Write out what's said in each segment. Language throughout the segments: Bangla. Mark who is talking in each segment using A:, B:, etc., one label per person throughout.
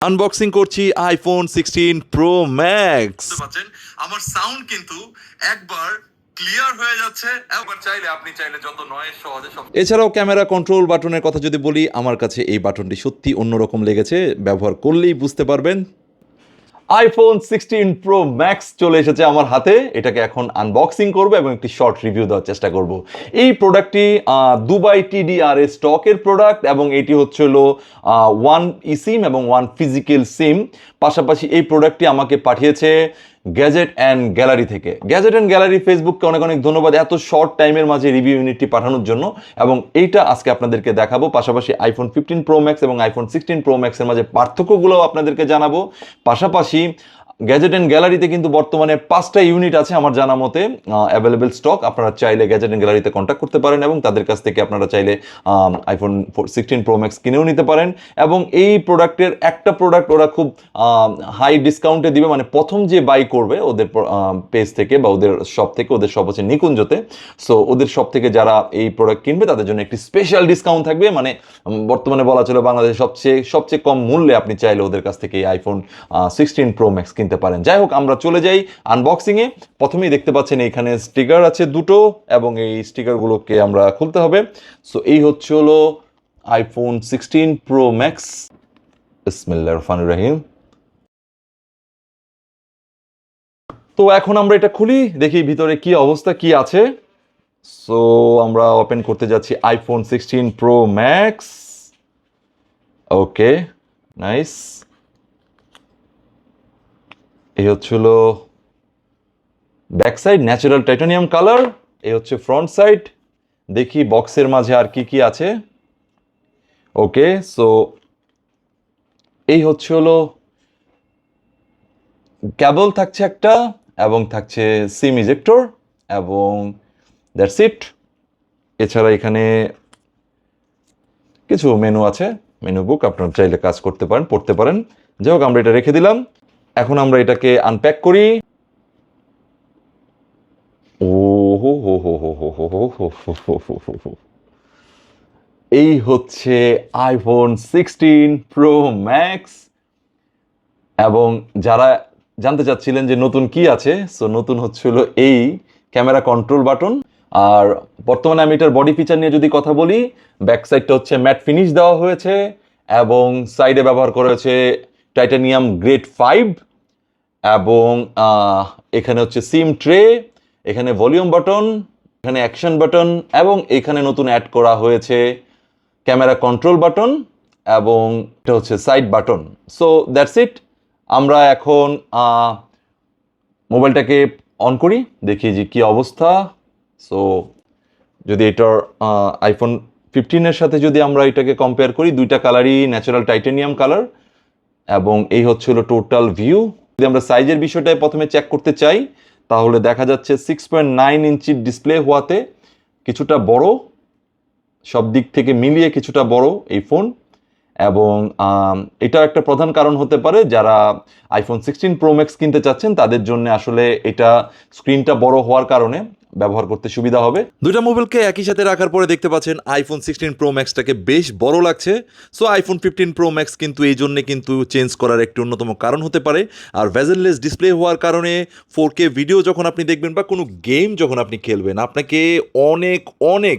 A: আনবক্সিং করছি আইফোন সিক্সটিন প্রো ম্যাক্স
B: পাচ্ছেন আমার সাউন্ড কিন্তু একবার ক্লিয়ার হয়ে যাচ্ছে। একবার চাইলে আপনি চাইলে যত নয়েজ সহজে সব
A: এছাড়াও ক্যামেরা কন্ট্রোল বাটনের কথা যদি বলি আমার কাছে এই বাটনটি সত্যি অন্যরকম লেগেছে। ব্যবহার করলেই বুঝতে পারবেন। আইফোন সিক্সটিন প্রো ম্যাক্স চলে এসেছে আমার হাতে। এটাকে এখন আনবক্সিং করব এবং একটি শর্ট রিভিউ দেওয়ার চেষ্টা করব। এই প্রোডাক্টটি দুবাই টিডিআরএ স্টকের প্রোডাক্ট এবং এটি হচ্ছে হলো ওয়ান ই সিম এবং ওয়ান ফিজিক্যাল সিম পাশাপাশি এই প্রোডাক্টটি আমাকে পাঠিয়েছে গ্যাজেট অ্যান্ড গ্যালারি থেকে। গ্যাজেট অ্যান্ড গ্যালারি ফেসবুককে অনেক অনেক ধন্যবাদ এত শর্ট টাইমের মাঝে রিভিউ ইউনিটটি পাঠানোর জন্য এবং এইটা আজকে আপনাদেরকে দেখাবো। পাশাপাশি আইফোন ফিফটিন প্রো ম্যাক্স এবং আইফোন সিক্সটিন প্রো ম্যাক্সের মাঝে পার্থক্যগুলোও আপনাদেরকে জানাব। পাশাপাশি গ্যাজেট অ্যান্ড গ্যালারিতে কিন্তু বর্তমানে পাঁচটা ইউনিট আছে আমার জানা মতে অ্যাভেলেবেল স্টক আপনারা চাইলে গ্যাজেট অ্যান্ড গ্যালারিতে কন্ট্যাক্ট করতে পারেন এবং তাদের কাছ থেকে আপনারা চাইলে আইফোন সিক্সটিন প্রো ম্যাক্স কিনেও নিতে পারেন। এবং এই প্রোডাক্টের একটা প্রোডাক্ট ওরা খুব হাই ডিসকাউন্টে দিবে মানে প্রথম যে বাই করবে ওদের পেজ থেকে বা ওদের শপ থেকে, ওদের শপ হচ্ছে নিকুঞ্জতে। সো ওদের শপ থেকে যারা এই প্রোডাক্ট কিনবে, তাদের জন্য একটি স্পেশাল ডিসকাউন্ট থাকবে। মানে বর্তমানে বলা চলে বাংলাদেশে সবচেয়ে সবচেয়ে কম মূল্যে আপনি চাইলে ওদের কাছ থেকে এই আইফোন সিক্সটিন প্রো ম্যাক্স কিনতে পারেন। যাই হোক, আমরা চলে যাই আনবক্সিংয়ে প্রথমেই দেখতে পাচ্ছেন এখানে স্টিকার আছে দুটো এবং এই স্টিকারগুলোকে আমরা খুলতে হবে। সো এই হচ্ছে হলো আইফোন সিক্সটিন প্রো ম্যাক্স বিসমিল্লাহ রহমান রাহিম। তো এখন আমরা এটা খুলি, দেখি ভিতরে কি অবস্থা, কি আছে। সো আমরা ওপেন করতে যাচ্ছি iPhone sixteen pro max okay nice এই হচ্ছিল back side natural titanium colour এই হচ্ছে ফ্রন্ট সাইড দেখি বক্সের মাঝে আর কি কি আছে। ওকে সো এই হচ্ছে হলো ক্যাবল থাকছে একটা এবং থাকছে সিম ইজেক্টর এবং দ্যাটস ইট এছাড়া এখানে কিছু মেনু আছে। মেনু বুক আপনারা চাইলে কাজ করতে পারেন, পড়তে পারেন। যাই হোক, আমরা এটা রেখে দিলাম। এখন আমরা এটাকে আনপ্যাক করি ও হো হো হো হো হো হো হো হো হো হো হো হো। এই হচ্ছে আইফোন সিক্সটিন প্রো ম্যাক্স এবং যারা জানতে চাচ্ছিলেন যে নতুন কি আছে সো নতুন হচ্ছিল এই ক্যামেরা কন্ট্রোল বাটন আর বর্তমানে আমি এটার বডি ফিচার নিয়ে যদি কথা বলি ব্যাক সাইডটা হচ্ছে ম্যাট ফিনিশ দেওয়া হয়েছে এবং সাইডে ব্যবহার করা হয়েছে টাইটানিয়াম গ্রেড ফাইভ এবং এখানে হচ্ছে সিম ট্রে এখানে ভলিউম বাটন এখানে অ্যাকশন বাটন এবং এখানে নতুন অ্যাড করা হয়েছে ক্যামেরা কন্ট্রোল বাটন এবং এটা হচ্ছে side button so that's it আমরা এখন মোবাইলটাকে অন করি, দেখি যে কি অবস্থা। সো যদি এটার আইফোন ফিফটিনের সাথে যদি আমরা এটাকে কম্পেয়ার করি, দুইটা কালারই ন্যাচারাল টাইটানিয়াম কালার এবং এই হচ্ছিল টোটাল ভিউ যদি আমরা সাইজের বিষয়টায় প্রথমে চেক করতে চাই, তাহলে দেখা যাচ্ছে সিক্স পয়েন্ট নাইন ইঞ্চির ডিসপ্লে হওয়াতে কিছুটা বড়, সব দিক থেকে মিলিয়ে কিছুটা বড় এই ফোন এবং এটা একটা প্রধান কারণ হতে পারে, যারা আইফোন সিক্সটিন প্রো ম্যাক্স কিনতে চাচ্ছেন, তাদের জন্য আসলে এটা স্ক্রিনটা বড় হওয়ার কারণে। ব্যবহার করতে সুবিধা হবে।
C: দুইটা মোবাইলকে একই সাথে রাখার পরে দেখতে পাচ্ছেন আইফোন সিক্সটিন প্রো ম্যাক্সটাকে বেশ বড় লাগছে। So iPhone fifteen pro max কিন্তু এই জন্যে কিন্তু চেঞ্জ করার একটি অন্যতম কারণ হতে পারে। আর ভেজেললেস ডিসপ্লে হওয়ার কারণে ফোর কে ভিডিও যখন আপনি দেখবেন বা কোনো গেম যখন আপনি খেলবেন আপনাকে অনেক অনেক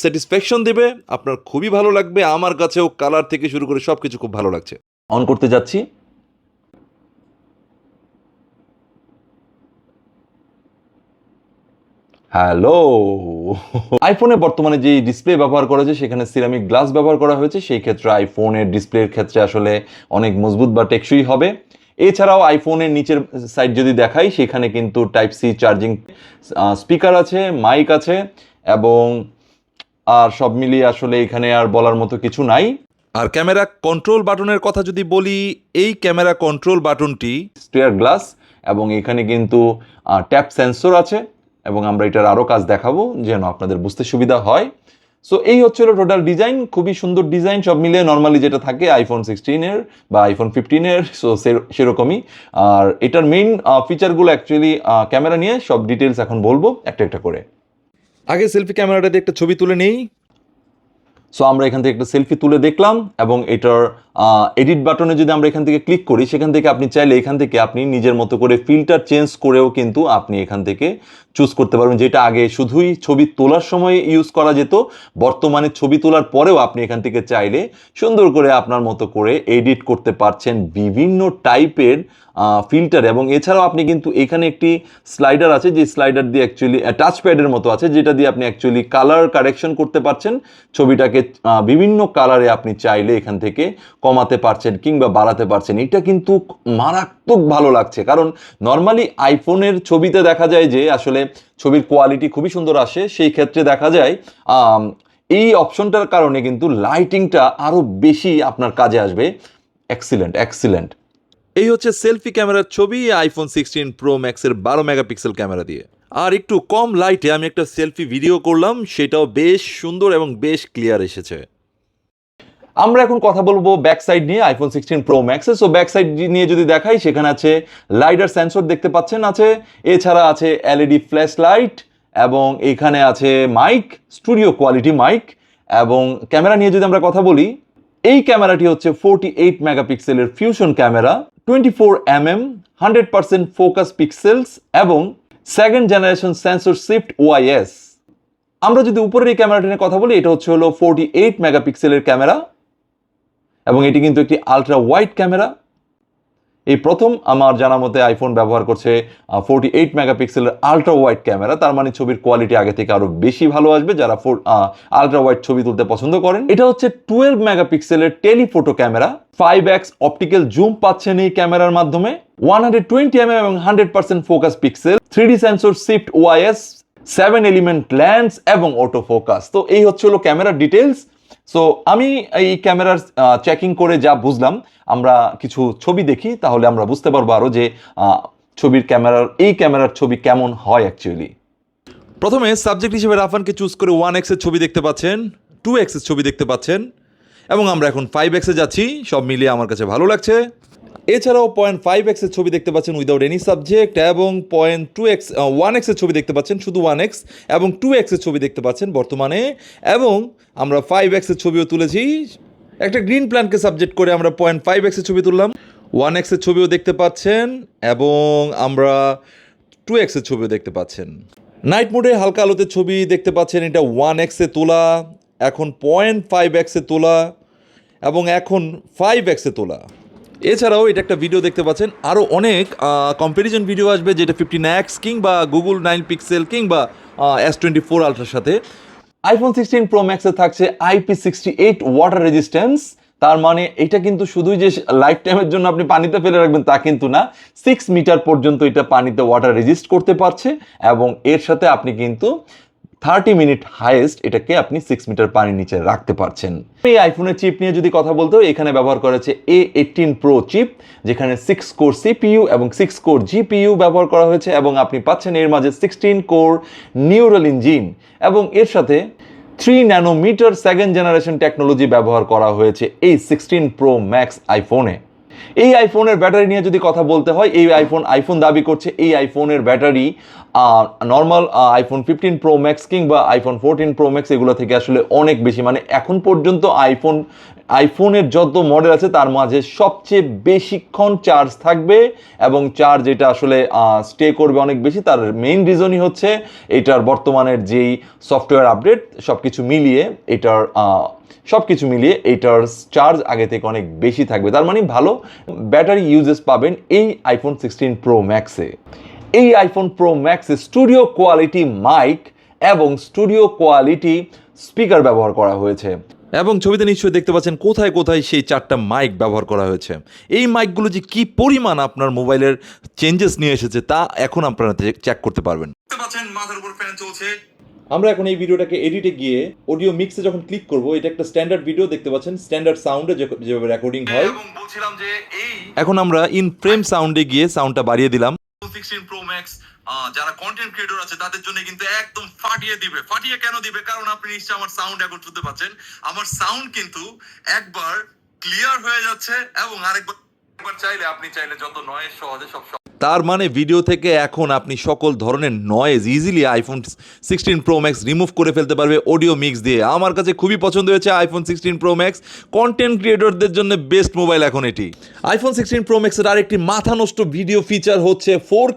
C: স্যাটিসফ্যাকশন দেবে। আপনার খুবই ভালো লাগবে। আমার কাছেও কালার থেকে শুরু করে সব কিছু খুব ভালো লাগছে।
A: অন করতে যাচ্ছি। হ্যালো। আইফোনে বর্তমানে যে ডিসপ্লে ব্যবহার করা হয়েছে, সেখানে সিরামিক গ্লাস ব্যবহার করা হয়েছে, সেই ক্ষেত্রে আইফোনের ডিসপ্লের ক্ষেত্রে আসলে অনেক মজবুত বা টেকসই হবে। এছাড়াও আইফোনের নিচের সাইড যদি দেখাই, সেখানে কিন্তু টাইপ সি চার্জিং স্পিকার আছে মাইক আছে, এবং আর সব মিলিয়ে আসলে এখানে আর বলার মতো কিছু নাই।
C: আর ক্যামেরা কন্ট্রোল বাটনের কথা যদি বলি, এই ক্যামেরা কন্ট্রোল বাটনটি
A: স্টেয়ার গ্লাস এবং এখানে কিন্তু ট্যাপ সেন্সর আছে। এবং আমরা এটার আরও কাজ দেখাবো যেন আপনাদের বুঝতে সুবিধা হয়। সো এই হচ্ছিল টোটাল ডিজাইন খুবই সুন্দর ডিজাইন সব মিলে নর্মালি যেটা থাকে আইফোন সিক্সটিনের বা আইফোন ফিফটিনের সো সেরকমই। আর এটার মেইন ফিচারগুলো অ্যাকচুয়ালি ক্যামেরা নিয়ে, সব ডিটেলস এখন বলব একটা একটা করে।
C: আগে সেলফি ক্যামেরাটা দিয়ে একটা ছবি তুলে নেই।
A: সো আমরা এখান থেকে একটা সেলফি তুলে দেখলাম এবং এটার এডিট বাটনে যদি আমরা এখান থেকে ক্লিক করি, সেখান থেকে আপনি চাইলে এখান থেকে আপনি নিজের মতো করে ফিল্টার চেঞ্জ করেও কিন্তু আপনি এখান থেকে চুজ করতে পারবেন, যেটা আগে শুধুই ছবি তোলার সময় ইউজ করা যেত, বর্তমানে ছবি তোলার পরেও আপনি এখান থেকে চাইলে সুন্দর করে আপনার মতো করে এডিট করতে পারছেন বিভিন্ন টাইপের ফিল্টার এবং এছাড়াও আপনি কিন্তু এখানে একটি স্লাইডার আছে, যে স্লাইডার দিয়ে অ্যাকচুয়ালি টাচ প্যাডের মতো আছে, যেটা দিয়ে আপনি অ্যাকচুয়ালি কালার কারেকশন করতে পারছেন, ছবিটাকে বিভিন্ন কালারে আপনি চাইলে এখান থেকে কমাতে পারছেন কিংবা বাড়াতে পারছেন। এটা কিন্তু মারাত্মক ভালো লাগছে, কারণ নর্মালি আইফোনের ছবিতে দেখা যায় যে আসলে ছবির কোয়ালিটি খুবই সুন্দর আসে, সেই ক্ষেত্রে দেখা যায় এই অপশনটার কারণে কিন্তু লাইটিংটা আরও বেশি আপনার কাজে আসবে। এক্সিলেন্ট এক্সিলেন্ট
C: এই হচ্ছে সেলফি ক্যামেরার ছবি আইফোন সিক্সটিন প্রো ম্যাক্সের বারো মেগাপিক্সেল ক্যামেরা দিয়ে। আর একটু কম লাইটে আমি একটা সেলফি ভিডিও করলাম, সেটাও বেশ সুন্দর এবং বেশ ক্লিয়ার এসেছে।
A: আমরা এখন কথা বলব ব্যাক সাইড নিয়ে আইফোন সিক্সটিন প্রো ম্যাক্সে সো ব্যাক সাইড নিয়ে যদি দেখাই, সেখানে আছে লাইডার সেন্সর দেখতে পাচ্ছেন, আছে। এছাড়া আছে এলইডি ফ্ল্যাশ লাইট এবং এখানে আছে মাইক স্টুডিও কোয়ালিটি মাইক এবং ক্যামেরা নিয়ে যদি আমরা কথা বলি, এই ক্যামেরাটি হচ্ছে ফোরটি এইট মেগাপিক্সেলের fusion camera twenty four M M hundred percent focus pixels এবং second generation sensor shift OIS আমরা যদি উপরের এই ক্যামেরাটি নিয়ে কথা বলি, এটা হচ্ছে হলো ফোরটি এইট মেগাপিক্সেলের ক্যামেরা এবং এটি কিন্তু একটি আলট্রা ওয়াইড ক্যামেরা এই প্রথম আমার জানা মতে আইফোন ব্যবহার করছে ফোরটি এইট মেগাপিক্সেলের আলট্রা ওয়াইড ক্যামেরা তার মানে ছবির কোয়ালিটি আগে থেকে আরও বেশি ভালো আসবে যারা ফোর আলট্রা ওয়াইড ছবি তুলতে পছন্দ করেন। এটা হচ্ছে টুয়েলভ মেগাপিক্সেলের telephoto camera five X optical zoom পাচ্ছেন এই ক্যামেরার মাধ্যমে। One hundred twenty M M এবং hundred percent focus pixel three D sensor shift OIS seven element lens এবং অটো ফোকাস তো এই হচ্ছে হলো ক্যামেরার ডিটেলস সো আমি এই ক্যামেরার চেকিং করে যা বুঝলাম, আমরা কিছু ছবি দেখি, তাহলে আমরা বুঝতে পারব আরও যে ছবির ক্যামেরার, এই ক্যামেরার ছবি কেমন হয় অ্যাকচুয়ালি
C: প্রথমে সাবজেক্ট হিসেবে রাফানকে চুজ করে ওয়ান এক্সের ছবি দেখতে পাচ্ছেন টু এক্সের ছবি দেখতে পাচ্ছেন, এবং আমরা এখন ফাইভ এক্সে যাচ্ছি, সব মিলিয়ে আমার কাছে ভালো লাগছে। এছাড়াও পয়েন্ট ফাইভ এক্সের ছবি দেখতে পাচ্ছেন উইদাউট এনি সাবজেক্ট এবং পয়েন্ট টু এক্স ওয়ান এক্সের ছবি দেখতে পাচ্ছেন শুধু ওয়ান এক্স এবং টু এক্সের ছবি দেখতে পাচ্ছেন বর্তমানে। এবং আমরা ফাইভ এক্সের ছবিও তুলেছি। একটা গ্রিন প্ল্যানকে সাবজেক্ট করে আমরা পয়েন্ট ফাইভ এক্সের ছবি তুললাম। ওয়ান এক্সের ছবিও দেখতে পাচ্ছেন এবং আমরা টু এক্সের ছবিও দেখতে পাচ্ছেন। নাইট মোডে হালকা আলোতে ছবি দেখতে পাচ্ছেন, এটা ওয়ান এক্সে তোলা, এখন পয়েন্ট ফাইভ এক্সে তোলা এবং এখন ফাইভ এক্সে তোলা। এছাড়াও এটা একটা ভিডিও দেখতে পাচ্ছেন। আরও অনেক কম্প্যারিজন ভিডিও আসবে যেটা ফিফটিন এক্স কিংবা গুগল নাইন পিক্সেল কিংবা এস টোয়েন্টি ফোর আলট্রার সাথে।
A: আইফোন সিক্সটিন প্রো ম্যাক্সে থাকছে IP sixty eight water resistance তার মানে এটা কিন্তু শুধুই যে লাইফ টাইমের জন্য আপনি পানিতে ফেলে রাখবেন তা কিন্তু না। সিক্স মিটার পর্যন্ত এটা পানিতে ওয়াটার রেজিস্ট করতে পারছে এবং এর সাথে আপনি কিন্তু থার্টি মিনিট হাইয়েস্ট এটাকে আপনি সিক্স মিটার পানির নিচে রাখতে পারছেন। এই আইফোনের চিপ নিয়ে যদি কথা বলতে হয়, এখানে ব্যবহার করেছে এ এইটিন প্রো চিপ যেখানে সিক্স কোর সিপিইউ এবং সিক্স কোর জিপিইউ ব্যবহার করা হয়েছে এবং আপনি পাচ্ছেন এর মাঝে সিক্সটিন কোর নিউরাল ইঞ্জিন এবং এর সাথে three nanometer second generation technology ব্যবহার করা হয়েছে এই সিক্সটিন প্রো ম্যাক্স আইফোনে এই আইফোনের ব্যাটারি নিয়ে যদি কথা বলতে হয়, এই আইফোন আইফোন দাবি করছে এই আইফোনের battery normal iPhone fifteen Pro Max কিংবা আইফোন ফোরটিন প্রো ম্যাক্স এগুলো থেকে আসলে অনেক বেশি। মানে এখন পর্যন্ত আইফোন আইফোনের যত মডেল আছে, তার মাঝে সবচেয়ে বেশিক্ষণ চার্জ থাকবে এবং চার্জ এটা আসলে স্টে করবে অনেক বেশি। তার মেইন রিজনই হচ্ছে, এটার বর্তমানের যেই সফটওয়্যার আপডেট সব কিছু মিলিয়ে এটার সব কিছু মিলিয়ে এইটার চার্জ আগে থেকে অনেক বেশি থাকবে। তার মানে ভালো ব্যাটারি ইউজেস পাবেন এই আইফোন সিক্সটিন প্রো ম্যাক্সে এই আইফোন প্রো ম্যাক্সে স্টুডিও কোয়ালিটি মাইক এবং স্টুডিও কোয়ালিটি স্পিকার ব্যবহার করা হয়েছে।
C: এবং ছবিতে নিশ্চয়ই দেখতে পাচ্ছেন কোথায় কোথায় সেই চারটা মাইক ব্যবহার করা হয়েছে। এই মাইকগুলো যে কি পরিমাণ আপনার মোবাইলের চেঞ্জেস নিয়ে এসেছে তা এখন আপনারা চেক করতে পারবেন।
B: ফ্যান চলছে।
C: আমরা এখন এই ভিডিওটাকে এডিটে গিয়ে অডিও মিক্সে যখন ক্লিক করব এটা একটা স্ট্যান্ডার্ড ভিডিও দেখতে পাচ্ছেন স্ট্যান্ডার্ড সাউন্ডে যেভাবে রেকর্ডিং হয়।
B: বলছিলাম যে এই
C: এখন আমরা ইন ফ্রেম সাউন্ডে গিয়ে সাউন্ডটা বাড়িয়ে দিলাম।
B: সিক্সটিন প্রো ম্যাক্স যারা কন্টেন্ট ক্রিয়েটর আছে তাদের জন্য কিন্তু একদম ফাটিয়ে দিবে। ফাটিয়ে কেন দিবে? কারণ আপনি নিশ্চয়ই আমার সাউন্ড এখন শুনতে পাচ্ছেন। আমার সাউন্ড কিন্তু একবার ক্লিয়ার হয়ে যাচ্ছে এবং আরেকবার চাইলে আপনি চাইলে যত নয়েজ সহজে সব
C: তার মানে ভিডিও থেকে এখন আপনি সকল ধরনের noise easily iPhone sixteen Pro Max remove করে ফেলতে পারবে অডিও মিক্স দিয়ে। আমার কাছে খুবই পছন্দ হয়েছে iPhone sixteen Pro Max content ক্রিয়েটরদের জন্য বেস্ট মোবাইল এখন এটি। আইফোন সিক্সটিন প্রো ম্যাক্সের আরেকটি মাথা নষ্ট ভিডিও ফিচার হচ্ছে ফোর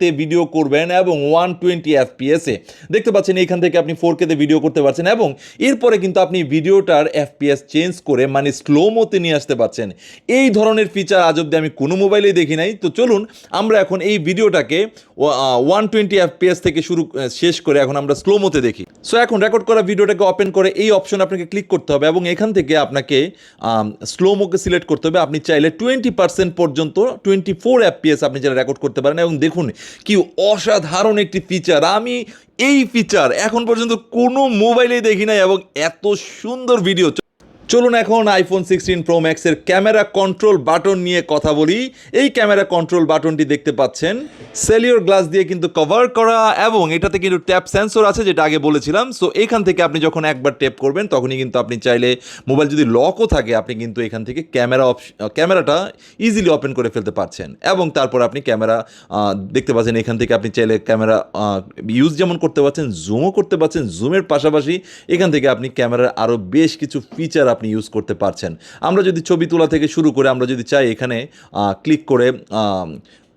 C: তে ভিডিও করবেন এবং ওয়ান টোয়েন্টি এফপিএসে দেখতে পাচ্ছেন, এখান থেকে আপনি ফোর কে তে ভিডিও করতে পারছেন এবং এরপরে কিন্তু আপনি ভিডিওটার এফপিএস চেঞ্জ করে মানে স্লো মোতে নিয়ে আসতে পারছেন। এই ধরনের ফিচার আজ অব্দি আমি কোনো মোবাইলেই দেখি নাই। তো চলুন, আমরা এখন এই ভিডিওটাকে ওয়ান টোয়েন্টি এফপিএস থেকে শুরু শেষ করে এখন আমরা স্লো মোতে দেখি। সো এখন রেকর্ড করা ভিডিওটাকে ওপেন করে এই অপশন আপনাকে ক্লিক করতে হবে এবং এখান থেকে আপনাকে স্লো মোকে সিলেক্ট করতে হবে। আপনি চাইলে টোয়েন্টি পার্সেন্ট পর্যন্ত টোয়েন্টি ফোর এফপিএস আপনি যারা রেকর্ড করতে পারেন এবং দেখুন কি অসাধারণ একটি ফিচার আমি এই ফিচার এখন পর্যন্ত কোনো মোবাইলেই দেখি নাই এবং এত সুন্দর ভিডিও চলুন এখন আইফোন সিক্সটিন প্রো ম্যাক্সের ক্যামেরা কন্ট্রোল বাটন নিয়ে কথা বলি। এই ক্যামেরা কন্ট্রোল বাটনটি দেখতে পাচ্ছেন। সেলিওর গ্লাস দিয়ে কিন্তু কভার করা এবং এটাতে কিন্তু ট্যাপ সেন্সর আছে, যেটা আগে বলেছিলাম। সো এখান থেকে আপনি যখন একবার ট্যাপ করবেন, তখনই কিন্তু আপনি চাইলে মোবাইল যদি লকও থাকে, আপনি কিন্তু এখান থেকে ক্যামেরা ক্যামেরাটা ইজিলি ওপেন করে ফেলতে পারছেন। এবং তারপর আপনি ক্যামেরা দেখতে পাচ্ছেন, এখান থেকে আপনি চাইলে ক্যামেরা ইউজ যেমন করতে পারছেন জুমও করতে পারছেন জুমের পাশাপাশি এখান থেকে আপনি ক্যামেরার আরও বেশ কিছু ফিচার আপনি ইউজ করতে পারছেন। আমরা যদি ছবি তোলা থেকে শুরু করে আমরা যদি চাই এখানে ক্লিক করে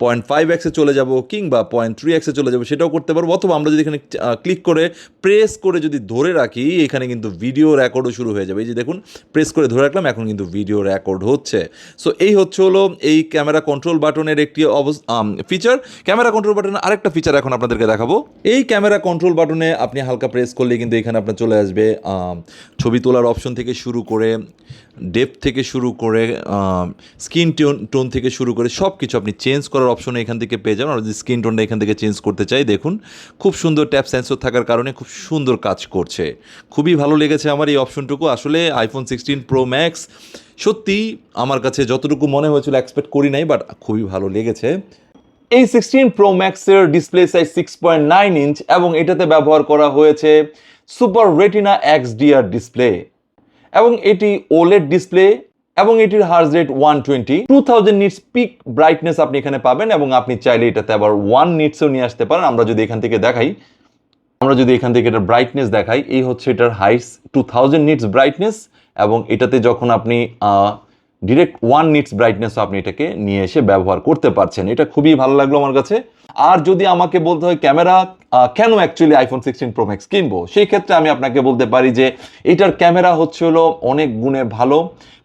C: পয়েন্ট ফাইভ এক্সে চলে যাব কিংবা পয়েন্ট থ্রি এক্সে চলে যাব, সেটাও করতে পারব। অথবা আমরা যদি এখানে ক্লিক করে প্রেস করে যদি ধরে রাখি, এখানে কিন্তু ভিডিও রেকর্ডও শুরু হয়ে যাবে। এই যে দেখুন প্রেস করে ধরে রাখলাম, এখন কিন্তু ভিডিও রেকর্ড হচ্ছে। সো এই হচ্ছে হলো এই ক্যামেরা কন্ট্রোল বাটনের একটি ফিচার ক্যামেরা কন্ট্রোল বাটনের আরেকটা ফিচার এখন আপনাদেরকে দেখাবো। এই ক্যামেরা কন্ট্রোল বাটনে আপনি হালকা প্রেস করলে কিন্তু এখানে আপনার চলে আসবে ছবি তোলার অপশন থেকে শুরু করে ডেপ থেকে শুরু করে স্কিন টোন টোন থেকে শুরু করে সব কিছু আপনি চেঞ্জ করার অপশন এখান থেকে পেয়ে যাবেন। আর যদি স্কিন টোনটা এখান থেকে চেঞ্জ করতে চাই, দেখুন, খুব সুন্দর ট্যাপ সেন্সর থাকার কারণে খুব সুন্দর কাজ করছে। খুবই ভালো লেগেছে আমার এই অপশনটুকু আসলে আইফোন সিক্সটিন প্রো ম্যাক্স সত্যি আমার কাছে যতটুকু মনে হয়েছিল এক্সপেক্ট করি নাই বাট খুবই ভালো লেগেছে।
A: এই সিক্সটিন প্রো ম্যাক্সের display size six point nine inch এবং এটাতে ব্যবহার করা হয়েছে super retina x DR display এবং এটি ওলেড ডিসপ্লে এবং এটির hertz rate one twenty. Two thousand nits peak brightness আপনি এখানে পাবেন এবং আপনি চাইলে এটাতে আবার ওয়ান নিটসও নিয়ে আসতে পারেন। আমরা যদি এখান থেকে দেখাই, আমরা যদি এখান থেকে এটার ব্রাইটনেস দেখাই, এই হচ্ছে এটার highest two thousand nits brightness এবং এটাতে যখন আপনি ডিরেক্ট ওয়ান নিটস ব্রাইটনেস আপনি এটাকে নিয়ে এসে ব্যবহার করতে পারছেন। এটা খুবই ভালো লাগল আমার কাছে। আর যদি আমাকে বলতে হয় ক্যামেরা কেন actually iPhone sixteen Pro Max কিনবো? সেই ক্ষেত্রে আমি আপনাকে বলতে পারি যে এটার ক্যামেরা হচ্ছে হলো অনেক গুণে ভালো।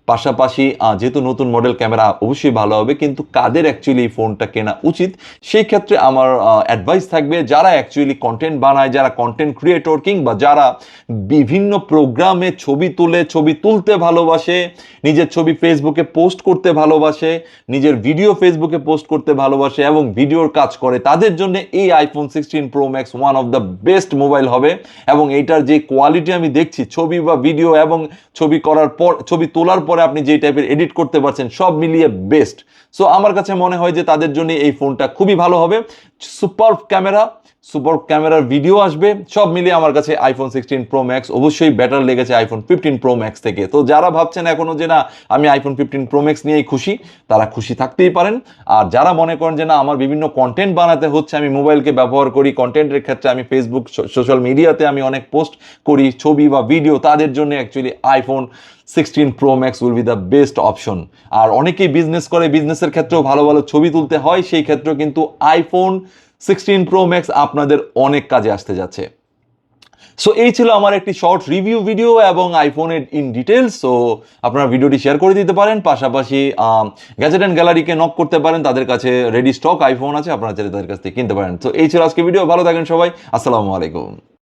A: পাশাপাশি যেহেতু নতুন মডেল ক্যামেরা অবশ্যই ভালো হবে, কিন্তু কাদের অ্যাকচুয়ালি ফোনটা কেনা উচিত? সেই ক্ষেত্রে আমার অ্যাডভাইস থাকবে, যারা অ্যাকচুয়ালি কন্টেন্ট বানায়, যারা কন্টেন্ট ক্রিয়েটর কিংবা যারা বিভিন্ন প্রোগ্রামে ছবি তুলে, ছবি তুলতে ভালোবাসে, নিজের ছবি ফেসবুকে পোস্ট করতে ভালোবাসে, নিজের ভিডিও ফেসবুকে পোস্ট করতে ভালোবাসে এবং ভিডিওর কাজ করে, তাদের জন্য এই iPhone sixteen Pro Max one of the best mobile হবে এবং এইটার যে কোয়ালিটি আমি দেখছি, ছবি বা ভিডিও এবং ছবি করার পর, ছবি তোলার পরে আপনি যে টাইপের এডিট করতে পারছেন, সব মিলিয়ে বেস্ট সো আমার কাছে মনে হয় যে তাদের জন্য এই ফোনটা খুবই ভালো হবে। সুপার ক্যামেরা, সুপার ক্যামেরার ভিডিও আসবে, সব মিলিয়ে আমার কাছে আইফোন সিক্সটিন প্রো ম্যাক্স অবশ্যই বেটার লেগেছে আইফোন ফিফটিন প্রো ম্যাক্স থেকে। তো যারা ভাবছেন এখনও যে না, আমি আইফোন ফিফটিন প্রো ম্যাক্স নিয়েই খুশি, তারা খুশি থাকতেই পারেন। আর যারা মনে করেন যে না, আমার বিভিন্ন কন্টেন্ট বানাতে হচ্ছে, আমি মোবাইলকে ব্যবহার করি কন্টেন্টের ক্ষেত্রে আমি ফেসবুক সোশ্যাল মিডিয়াতে আমি অনেক পোস্ট করি, ছবি বা ভিডিও তাদের জন্য actually iPhone sixteen Pro Max will be the best option আর অনেকেই বিজনেস করে বিজনেসের ক্ষেত্রেও ভালো ভালো ছবি তুলতে হয়, সেই ক্ষেত্রেও কিন্তু আইফোন সিক্সটিন প্রো ম্যাক্স আপনাদের অনেক কাজে আসতে যাচ্ছে। সো এই ছিল আমার একটি শর্ট রিভিউ ভিডিও এবং আইফোনের ইন ডিটেলস সো আপনারা ভিডিওটি শেয়ার করে দিতে পারেন। পাশাপাশি গ্যাজেট অ্যান্ড গ্যালারিকে নক করতে পারেন। তাদের কাছে রেডি স্টক আইফোন আছে, আপনারা চাইলে তাদের কাছ থেকে কিনতে পারেন। তো এই ছিল আজকে ভিডিও ভালো থাকেন সবাই, আসসালামু আলাইকুম।